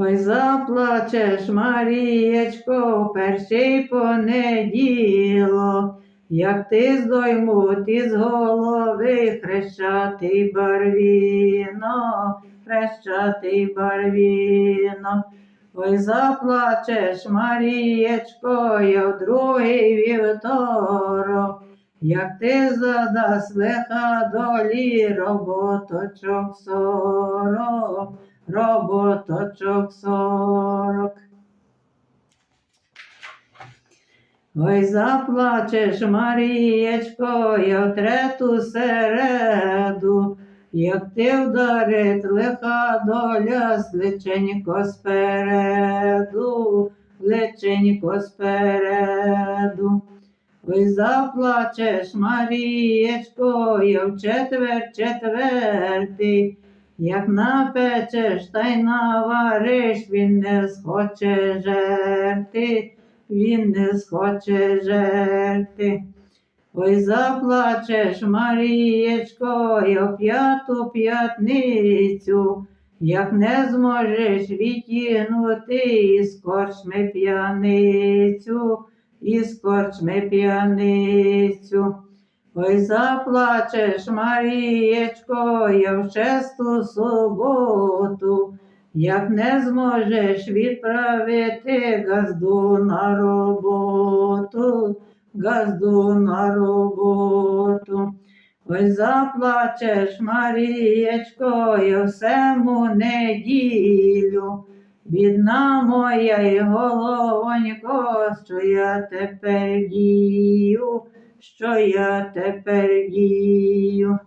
Ой, заплачеш, Марієчко, перший понеділок, як ти здоймуть із голови хрещатий барвіно, хрещатий барвіно. Ой, заплачеш, Марієчко, я в другий вівторок, як ти задасть лиха долі роботочок сорок, роботочок сорок. Ой, заплачеш, Марієчко, я в трету середу, як ти вдарить лиха доля, сличенько спереду, личенько спереду. Ой, заплачеш, Марієчко, я в четвер четвертий, як напечеш та й навариш, він не схоче жерти, він не схоче жерти. Ой, заплачеш, Марієчко, я в п'яту п'ятницю, як не зможеш відтягнути із корчми п'яницю, із корчми п'яницю. Ой, заплачеш, Марієчко, я в шесту суботу, як не зможеш відправити газду на роботу, газду на роботу. Ой, заплачеш, Марієчко, я всему неділю. Бідна моя й головонько, що я тепер дію, що я тепер дію.